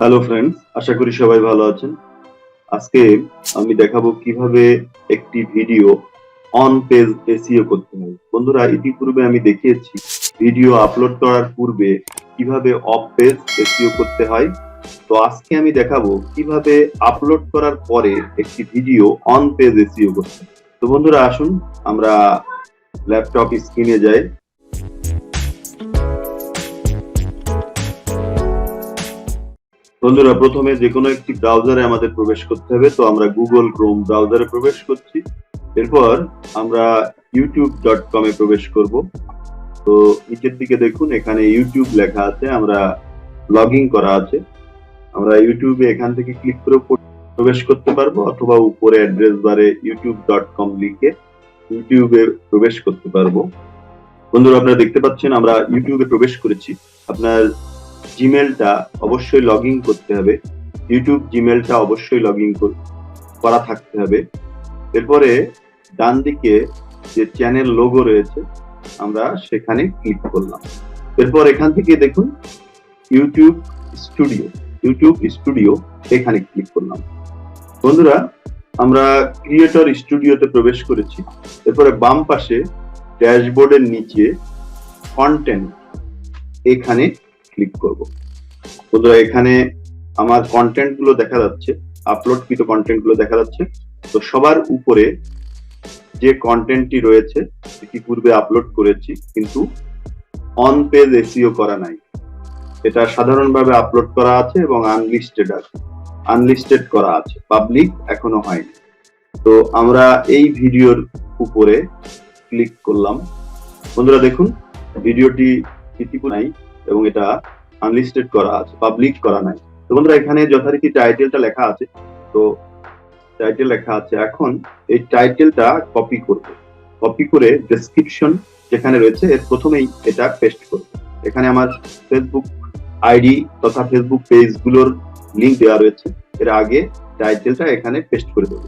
Hello friends আশা করি সবাই ভালো আছেন। আজকে আমি দেখাবো কীভাবে একটি ভিডিও অন পেজ এসিও করতে হয়। বন্ধুরা, ইতিপূর্বে আমি দেখিয়েছি ভিডিও আপলোড করার পূর্বে কীভাবে অফ পেজ এসিও করতে হয়। তো আজকে আমি দেখাবো কীভাবে আপলোড করার পরে একটি ভিডিও অন পেজ এসিও করতে। তো বন্ধুরা, আসুন, আমরা ল্যাপটপ স্ক্রিনে যাই। বন্ধুরা, প্রথমে যে কোনো একটি ব্রাউজারে আমাদের প্রবেশ করতে হবে। তো আমরা গুগল ক্রোম ব্রাউজারে প্রবেশ করছি। এরপর আমরা ইউটিউব ডট কমে প্রবেশ করব। তো নিচের দিকে দেখুন, এখানে ইউটিউব লেখা আছে, আমরা লগ করা আছে। আমরা ইউটিউবে এখান থেকে ক্লিক করে প্রবেশ করতে পারব, অথবা উপরে অ্যাড্রেস বারে ইউটিউব ডট কম লিখে ইউটিউবে প্রবেশ করতে পারব। বন্ধুরা, আপনারা দেখতে পাচ্ছেন, আমরা ইউটিউবে প্রবেশ করেছি। আপনার জিমেলটা অবশ্যই লগ করতে হবে। ইউটিউব জিমেলটা অবশ্যই লগ ইন করা থাকতে হবে। এরপরে ডান দিকে যে চ্যানেল লোগো রয়েছে, আমরা সেখানে ক্লিক করলাম। এরপর এখান থেকে দেখুন ইউটিউব স্টুডিও ইউটিউব স্টুডিও এখানে ক্লিক করলাম। বন্ধুরা, আমরা ক্রিয়েটর স্টুডিওতে প্রবেশ করেছি। এরপরে বাম পাশে ড্যাশবোর্ডের নিচে কন্টেন্ট এখানে ক্লিক করব। বন্ধুরা, এখানে আমার কন্টেন্টগুলো দেখা যাচ্ছে আপলোডকৃত কন্টেন্টগুলো দেখা যাচ্ছে। তো সবার উপরে যে কন্টেন্টটি রয়েছে সেটি পূর্বে আপলোড করেছি, কিন্তু অন পেজ এসিও করা নাই। এটা সাধারণভাবে আপলোড করা আছে এবং আনলিস্টেড আছে। আনলিস্টেড করা আছে পাবলিক এখনও হয়নি। তো আমরা এই ভিডিওর উপরে ক্লিক করলাম। বন্ধুরা, দেখুন, ভিডিওটি নাই এবং এটা আনলিস্টেড করা আছে পাবলিক করা নাই। তো বন্ধুরা, এখানে যথারীতি টাইটেলটা লেখা আছে। তো টাইটেল লেখা আছে এখন, এই টাইটেলটা কপি করব। কপি করে ডেসক্রিপশন যেখানে রয়েছে, এর প্রথমেই এটা পেস্ট করব। এখানে আমার ফেসবুক আইডি তথা ফেসবুক পেজগুলোর লিংক দেওয়া রয়েছে। এর আগে টাইটেলটা এখানে পেস্ট করে দেবো।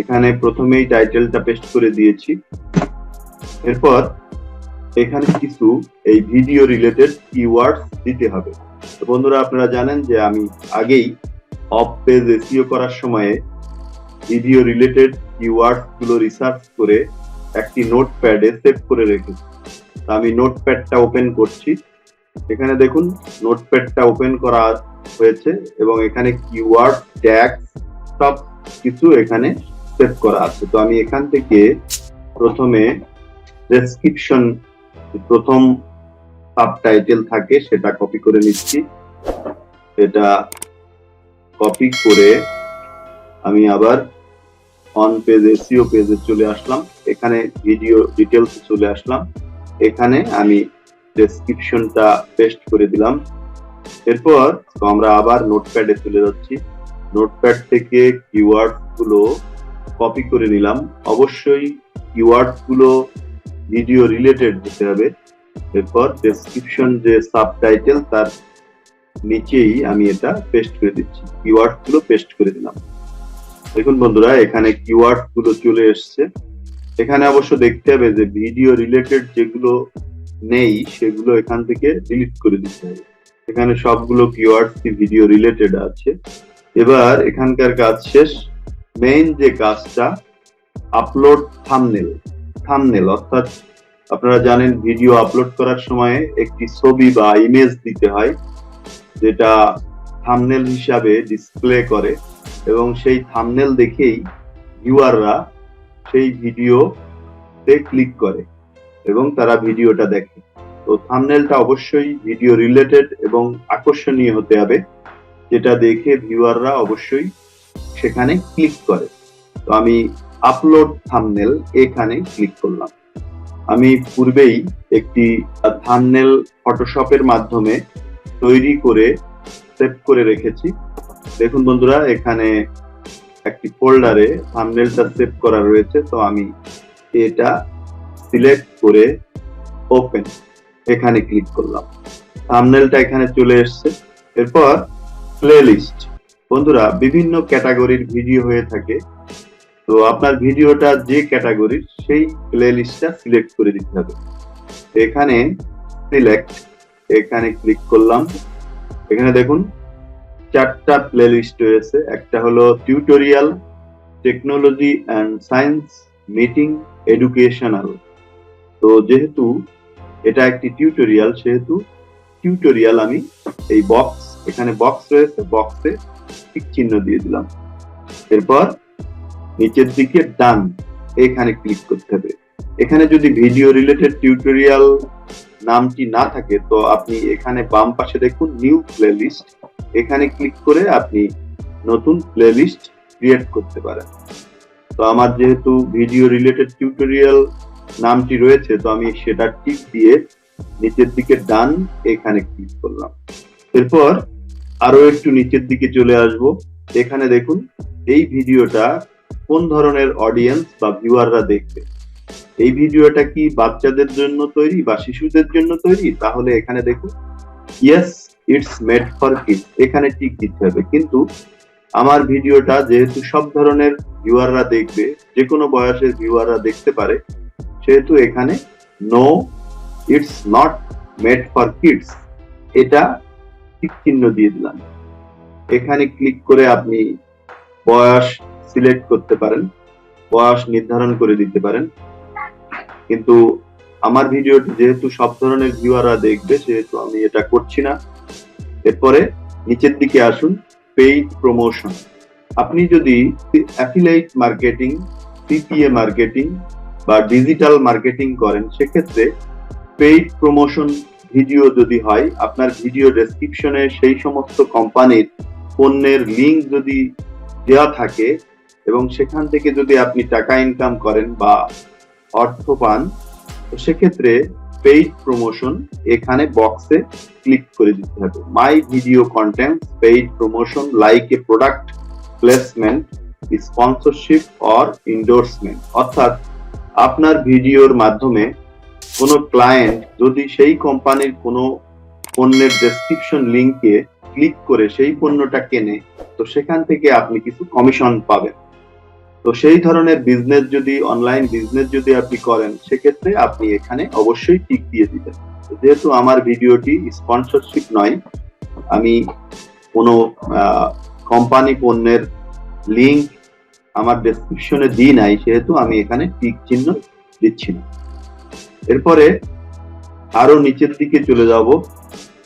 এখানে প্রথমেই টাইটেলটা পেস্ট করে দিয়েছি। এরপর এখানে কিছু এই ভিডিও রিলেটেড কিওয়ার্ডস দিতে হবে। তো বন্ধুরা, আপনারা জানেন যে আমি আগেই অফ পেজ এসিও করার সময়ে ভিডিও রিলেটেড কিওয়ার্ডসগুলো রিসার্চ করে একটি নোটপ্যাডে সেভ করে রেখেছি। তা আমি নোটপ্যাডটা ওপেন করছি। এখানে দেখুন নোটপ্যাডটা ওপেন করা হয়েছে এবং এখানে কিওয়ার্ড ট্যাগ সব কিছু এখানে সেভ করা আছে। তো আমি এখান থেকে প্রথমে ডেসক্রিপশন প্রথম সাব টাইটেল থাকে, সেটা কপি করে নিচ্ছি। এটা কপি করে আমি আবার অন পেজ এসিও পেজে চলে আসলাম। এখানে ভিডিও ডিটেলস চলে আসলাম। এখানে আমি ডেসক্রিপশনটা পেস্ট করে দিলাম। এরপর আমরা আবার নোটপ্যাডে চলে যাচ্ছি। নোটপ্যাড থেকে কিওয়ার্ডগুলো কপি করে নিলাম। অবশ্যই কিওয়ার্ডগুলো ভিডিও রিলেটেড দিতে হবে। এরপর ডেসক্রিপশন যে সাবটাইটেল তার নিচেই আমি এটা পেস্ট করে দিচ্ছি। কিওয়ার্ডগুলো পেস্ট করে দিলাম। দেখুন বন্ধুরা, এখানে কিওয়ার্ডগুলো চলে এসছে। এখানে অবশ্য দেখতে হবে যে ভিডিও রিলেটেড যেগুলো নেই, সেগুলো এখান থেকে ডিলিট করে দিতে হবে। এখানে সবগুলো কিওয়ার্ড ভিডিও রিলেটেড আছে। এবার এখানকার কাজ শেষ। মেইন যে কাজটা আপলোড থামনেল থামনেল অর্থাৎ আপনারা জানেন ভিডিও আপলোড করার সময় একটি ছবি বা ইমেজ দিতে হয়, যেটা থামনেল হিসাবে ডিসপ্লে করে এবং সেই থামনেল দেখেই ভিউয়াররা সেই ভিডিওতে ক্লিক করে এবং তারা ভিডিওটা দেখে। তো থামনেলটা অবশ্যই ভিডিও রিলেটেড এবং আকর্ষণীয় হতে হবে, যেটা দেখে ভিউয়াররা অবশ্যই সেখানে ক্লিক করে। তো আমি আপলোড থামনেল এখানে ক্লিক করলাম। আমি পূর্বেই একটি থামনেল ফটোশপের মাধ্যমে তৈরি করে সেভ করে রেখেছি। দেখুন বন্ধুরা, এখানে একটি ফোল্ডারে থামনেলটা সেভ করা রয়েছে, তো আমি এটা সিলেক্ট করে ওপেন এখানে ক্লিক করলাম। থামনেলটা এখানে চলে এসছে। এরপর প্লেলিস্ট বন্ধুরা, বিভিন্ন ক্যাটাগরির ভিডিও হয়ে থাকে। তো আপনার ভিডিওটা যে ক্যাটাগরির সেই প্লে লিস্টটা সিলেক্ট করে দিতে হবে। এখানে সিলেক্ট এখানে ক্লিক করলাম। এখানে দেখুন, চারটা প্লেলিস্ট রয়েছে। একটা হলো tutorial technology and science meeting educational তো যেহেতু এটা একটি টিউটোরিয়াল সেহেতু টিউটোরিয়াল আমি এই বক্স এখানে বক্স রয়েছে বক্সে ঠিক চিহ্ন দিয়ে দিলাম। এরপর নিচের দিকে ডান, এখানে ক্লিক করতে হবে। এখানে যদি ভিডিও রিলেটেড টিউটোরিয়াল নামটি না থাকে, তো আপনি এখানে বাম পাশে দেখুন নিউ প্লেলিস্ট এখানে ক্লিক করে আপনি নতুন প্লেলিস্ট ক্রিয়েট করতে পারেন। তো আমার যেহেতু ভিডিও রিলেটেড টিউটোরিয়াল নামটি রয়েছে, তো আমি সেটা টিক দিয়ে নিচের দিকে ডান, এখানে ক্লিক করলাম। এরপর আরও একটু নিচের দিকে চলে আসব। এখানে দেখুন, এই ভিডিওটা কোন ধরনের অডিয়েন্স বা ভিউয়াররা দেখবে? এই ভিডিওটা কি বাচ্চাদের জন্য তৈরি বা শিশুদের জন্য তৈরি? তাহলে এখানে দেখুন yes it's made for kids এখানে টিক দিতে হবে। কিন্তু আমার ভিডিওটা যেহেতু সব ধরনের ভিউয়াররা দেখবে যে কোনো বয়সের ভিউয়াররা দেখতে পারে, সেহেতু এখানে no it's not made for kids এটা টিক চিহ্ন দিয়ে দিলাম। এখানে ক্লিক করে আপনি বয়স সিলেক্ট করতে পারেন বয়স নির্ধারণ করে দিতে পারেন। কিন্তু আমার ভিডিওটি যেহেতু সব ধরনের ভিউয়াররা দেখবে, সেহেতু আমি এটা করছি না। এরপরে নিচের দিকে আসুন পেইড প্রমোশন আপনি যদি অ্যাফিলাইট মার্কেটিং সিপিএ মার্কেটিং বা ডিজিটাল মার্কেটিং করেন, সেক্ষেত্রে পেইড প্রমোশন ভিডিও যদি হয়, আপনার ভিডিও ডেসক্রিপশনে সেই সমস্ত কোম্পানির পণ্যের লিঙ্ক যদি দেওয়া থাকে এবং সেখান থেকে যদি আপনি টাকা ইনকাম করেন বা অর্থ পান, তো সেক্ষেত্রে পেইড প্রমোশন এখানে বক্সে ক্লিক করে দিতে হবে। My video content paid promotion like a product placement sponsorship or endorsement অর্থাৎ আপনার ভিডিওর মাধ্যমে কোনো ক্লায়েন্ট যদি সেই কোম্পানির কোনো পণ্যের ডেসক্রিপশন লিংকে ক্লিক করে সেই পণ্যটা কেনে, তো সেখান থেকে আপনি কিছু কমিশন পাবেন। তো সেই ধরনের বিজনেস যদি অনলাইন বিজনেস যদি আপনি করেন, সেক্ষেত্রে আপনি এখানে অবশ্যই টিক দিয়ে দিবেন। যেহেতু আমার ভিডিওটি স্পন্সরশিপ নয়, আমি কোনো কোম্পানি পণ্যের লিংক আমার ডেসক্রিপশনে দিই নাই, সেহেতু আমি এখানে টিক চিহ্ন দিচ্ছি না। এরপরে আরও নিচের দিকে চলে যাব।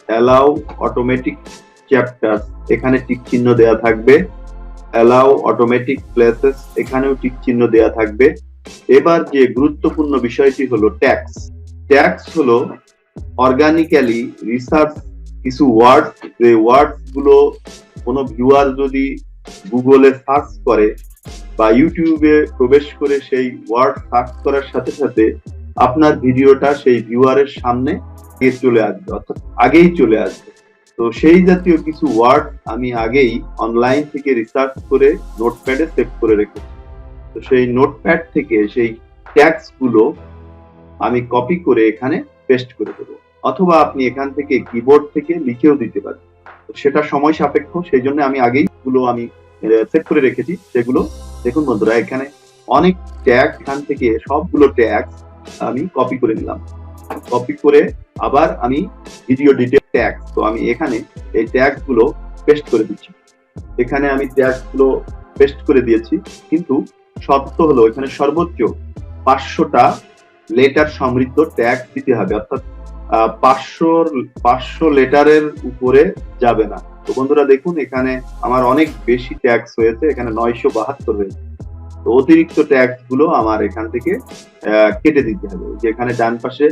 অ্যালাউ অটোমেটিক চ্যাপ্টার এখানে টিক চিহ্ন দেওয়া থাকবে। অ্যালাউ অটোমেটিক প্লেসেস এখানেও টিক চিহ্ন দেওয়া থাকবে। এবার যে গুরুত্বপূর্ণ বিষয়টি হলো ট্যাক্স ট্যাক্স হলো অর্গানিক্যালি রিসার্চ কিছু ওয়ার্ড যে ওয়ার্ডসগুলো কোনো ভিউয়ার যদি গুগলে সার্চ করে বা ইউটিউবে প্রবেশ করে সেই ওয়ার্ড সার্চ করার সাথে সাথে আপনার ভিডিওটা সেই ভিউয়ারের সামনে চলে আসবে, অর্থাৎ আগেই চলে আসবে। তো সেই জাতীয় কিছু ওয়ার্ড আমি আগেই অনলাইন থেকে রিসার্চ করে নোটপ্যাডে সেভ করে রেখেছি। তো সেই নোটপ্যাড থেকে সেই ট্যাক্সগুলো আমি কপি করে এখানে পেস্ট করে দেবো। অথবা আপনি এখান থেকে কিবোর্ড থেকে লিখেও দিতে পারেন। সেটা সময় সাপেক্ষ, সেই জন্য আমি আগেই গুলো আমি সেভ করে রেখেছি। সেগুলো দেখুন বন্ধুরা, এখানে অনেক ট্যাগ এখান থেকে সবগুলো ট্যাগ আমি কপি করে নিলাম। কপি করে আবার আমি ভিডিও ডিটেল ট্যাগ তো আমি এখানে এই ট্যাগগুলো পেস্ট করে দিচ্ছি। এখানে আমি ট্যাগগুলো পেস্ট করে দিয়েছি, কিন্তু শর্ত হলো এখানে সর্বোচ্চ পাঁচশোটা লেটার সমৃদ্ধ ট্যাগ দিতে হবে, অর্থাৎ পাঁচশো পাঁচশো লেটারের উপরে যাবে না। তো বন্ধুরা দেখুন, এখানে আমার অনেক বেশি ট্যাক্স হয়েছে, এখানে নয়শো বাহাত্তর হয়েছে। অতিরিক্ত ট্যাক্সগুলো আমার এখান থেকে কেটে দিতে হবে। যেখানে ডান পাশে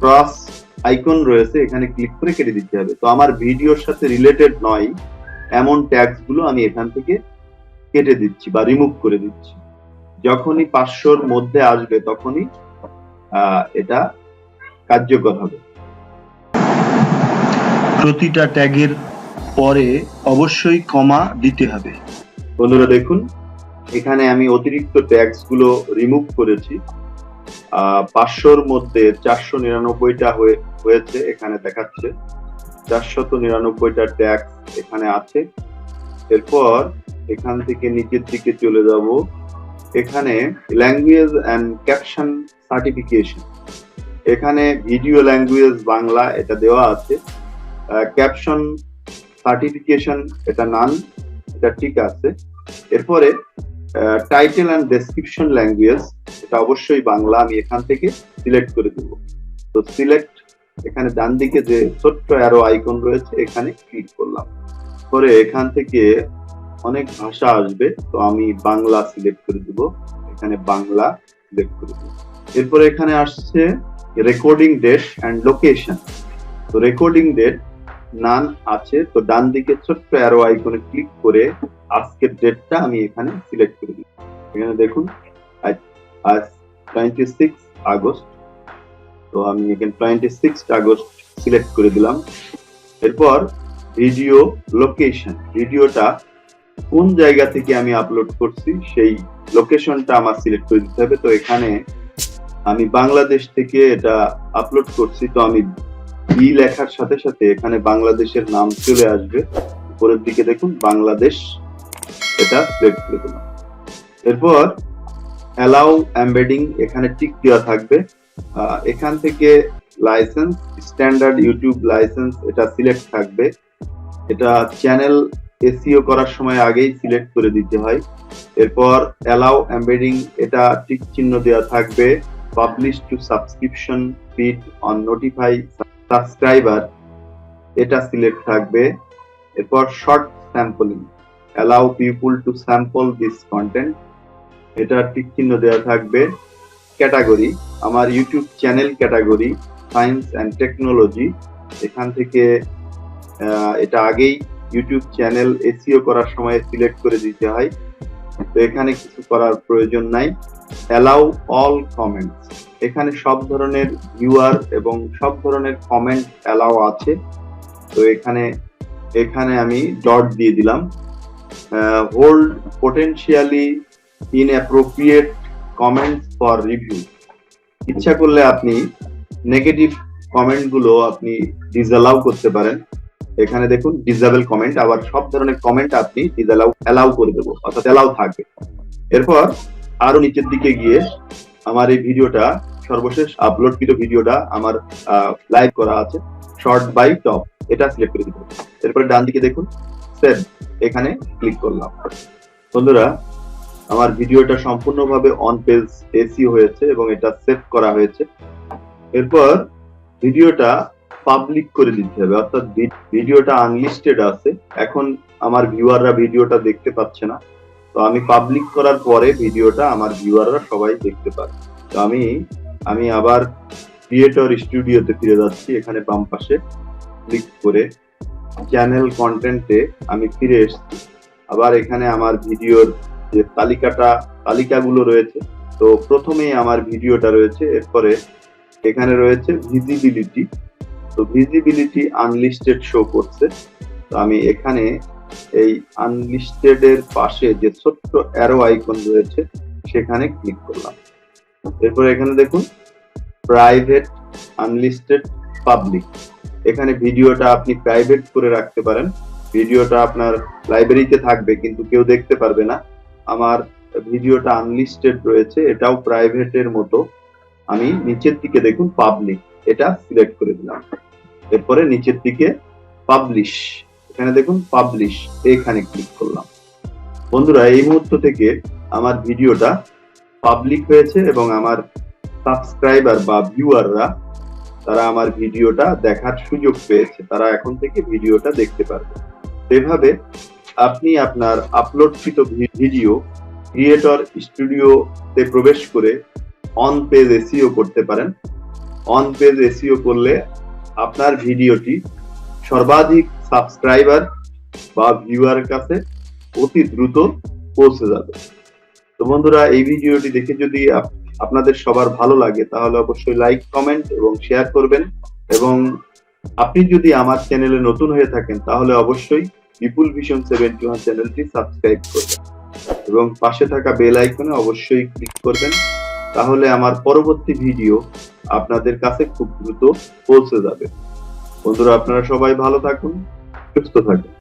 ক্রস আইকন রয়েছে এখানে ক্লিক করে কেটে দিতে হবে। তো আমার ভিডিওর সাথে রিলেটেড নয় এমন ট্যাক্সগুলো আমি এখান থেকে কেটে দিচ্ছি বা রিমুভ করে দিচ্ছি। যখনই পাঁচশোর মধ্যে আসবে তখনই এটা কার্যকর হবে। প্রতিটা ট্যাগের পরে অবশ্যই কমা দিতে হবে। বন্ধুরা দেখুন এখানে আমি অতিরিক্ত ট্যাক্সগুলো রিমুভ করেছি। পাঁচশোর মধ্যে চারশো নিরানব্বইটা হয়েছে এখানে দেখাচ্ছে। চারশত নিরানব্বইটা ট্যাক্স এখানে আছে। এরপর এখান থেকে নিচের দিকে চলে যাব। এখানে ল্যাঙ্গুয়েজ অ্যান্ড ক্যাপশন সার্টিফিকেশন। এখানে ভিডিও ল্যাঙ্গুয়েজ বাংলা এটা দেওয়া আছে। ক্যাপশন সার্টিফিকেশন এটা নান, এটা ঠিক আছে। এরপরে টাইটেল অ্যান্ড ডেসক্রিপশন ল্যাঙ্গুয়েজ এটা অবশ্যই বাংলা, আমি এখান থেকে সিলেক্ট করে দেব। তো সিলেক্ট এখানে ডান দিকে যে ছোট্ট অ্যারো আইকন রয়েছে, এখানে ক্লিক করলাম। পরে এখান থেকে অনেক ভাষা আসবে, তো আমি বাংলা সিলেক্ট করে দিব। এখানে বাংলা সিলেক্ট করে দিব। এরপরে এখানে আসছে রেকর্ডিং ডেট অ্যান্ড লোকেশন তো রেকর্ডিং ডেট নান আছে, তো ডান দিকে ছোট্ট অ্যারো আইকনে ক্লিক করে আজকের ডেটটা আমি এখানে সিলেক্ট করে দিই এখানে দেখুন, আজ টোয়েন্টি সিক্স আগস্ট। তো আমি এখানে টোয়েন্টি সিক্স আগস্ট সিলেক্ট করে দিলাম। এরপর ভিডিও লোকেশন ভিডিওটা কোন জায়গা থেকে আমি আপলোড করছি, সেই লোকেশনটা আমার সিলেক্ট করে দিতে হবে। তো এখানে আমি বাংলাদেশ থেকে এটা আপলোড করছি, তো আমি বি লেখার সাথে সাথে এখানে বাংলাদেশের নাম চলে আসবে। উপরের দিকে দেখুন, বাংলাদেশ। এটা সিলেক্ট করে দিলাম। এরপর অ্যালাউ এমবেডিং এখানে টিক দেওয়া থাকবে। এখান থেকে লাইসেন্স স্ট্যান্ডার্ড ইউটিউব লাইসেন্স এটা সিলেক্ট থাকবে। এটা চ্যানেল এসিও করার সময় আগেই সিলেক্ট করে দিতে হয়। এরপর অ্যালাউ এমবেডিং এটা টিক চিহ্ন দেওয়া থাকবে। Publish to subscription feed on notify subscriber এটা সিলেক্ট থাকবে। এরপর short sampling allow people to sample this content এটা টিক চিহ্ন দেওয়া থাকবে। ক্যাটাগরি আমার YouTube channel category science and technology এখান থেকে এটা আগেই ইউটিউব চ্যানেল এসিও করার সময় সিলেক্ট করে দিতে হয়। তো এখানে কিছু করার প্রয়োজন নাই। অ্যালাউ অল কমেন্টস এখানে সব ধরনের ভিউয়ার এবং সব ধরনের কমেন্ট অ্যালাউ আছে। তো এখানে এখানে আমি ডট দিয়ে দিলাম। Hold potentially inappropriate comments for review ইচ্ছা করলে আপনি নেগেটিভ কমেন্টগুলো আপনি ডিসঅ্যালাউ করতে পারেন। এখানে দেখুন ডিসেবল কমেন্ট আবার সব ধরনের কমেন্ট আপনি ডিসঅ্যালাউ অ্যালাউ করে দেবো। অর্থাৎ অ্যালাউ থাকবে। এরপর আরও নিচের দিকে গিয়ে আমার এই ভিডিওটা, সর্বশেষ আপলোডকৃত ভিডিওটা আমার লাইভ করা আছে শর্ট বাই টপ এটা সিলেক্ট করে দিব এরপরে ডান দিকে দেখুন সেভ এখানে ক্লিক করলাম। বন্ধুরা, আমার ভিডিওটা সম্পূর্ণভাবে অন পেজ এসি হয়েছে এবং এটা সেভ করা হয়েছে। এরপর ভিডিওটা পাবলিক করে দিতে হবে, অর্থাৎ ভিডিওটা আনলিস্টেড আছে। এখন আমার ভিউয়াররা ভিডিওটা দেখতে পাচ্ছে না। তো আমি পাবলিক করার পরে ভিডিওটা আমার ভিউয়াররা সবাই দেখতে পাবে তো আমি আমি আবার ক্রিয়েটর স্টুডিওতে ফিরে যাচ্ছি এখানে বাম পাশে। ক্লিক করে চ্যানেল কন্টেন্টে আমি ফিরে এসেছি। আবার এখানে আমার ভিডিওর যে তালিকাটা, তালিকাগুলো রয়েছে, তো প্রথমেই আমার ভিডিওটা রয়েছে। এরপরে এখানে রয়েছে ভিজিবিলিটি তো ভিজিবিলিটি আনলিস্টেড শো করছে। তো আমি এখানে এই আনলিস্টেড এর পাশে যে ছোট্ট অ্যারো আইকন রয়েছে, সেখানে ক্লিক করলাম। এরপর এখানে দেখুন প্রাইভেট আনলিস্টেড পাবলিক এখানে ভিডিওটা আপনি প্রাইভেট করে রাখতে পারেন। ভিডিওটা আপনার লাইব্রেরিতে থাকবে, কিন্তু কেউ দেখতে পারবে না। আমার ভিডিওটা আনলিস্টেড রয়েছে, এটাও প্রাইভেটের মতো। আমি নিচের দিকে দেখুন পাবলিক এটা সিলেক্ট করে দিলাম। এরপরে নিচের দিকে পাবলিশ এখানে দেখুন পাবলিশ এখানে ক্লিক করলাম। বন্ধুরা, এই মুহূর্ত থেকে আমার ভিডিওটা পাবলিক হয়েছে এবং আমার সাবস্ক্রাইবার বা ভিউয়াররা তারা আমার ভিডিওটা দেখার সুযোগ পেয়েছে। তারা এখন থেকে ভিডিওটা দেখতে পারবে। এভাবে আপনি আপনার আপলোডকৃত ভিডিও ক্রিয়েটর স্টুডিওতে প্রবেশ করে অন পেজ এসিও করতে পারেন। অন পেজ এসিও করলে আপনার ভিডিওটি সর্বাধিক সাবস্ক্রাইবার বা ভিউয়ার কাছে অতি দ্রুত পৌঁছে যাবে। তো বন্ধুরা, এই ভিডিওটি দেখে যদি আপনাদের সবার ভালো লাগে, তাহলে অবশ্যই লাইক কমেন্ট এবং শেয়ার করবেন এবং আপনি যদি আমার চ্যানেলে নতুন হয়ে থাকেন, তাহলে অবশ্যই বিপুল ভিশন সেভেন্টি ওয়ান চ্যানেলটি সাবস্ক্রাইব করবেন এবং পাশে থাকা বেল আইকনে অবশ্যই ক্লিক করবেন, তাহলে আমার পরবর্তী ভিডিও আপনাদের কাছে খুব দ্রুত পৌঁছে যাবে। বন্ধুরা, আপনারা সবাই ভালো থাকুন। সুস্থ থাকুন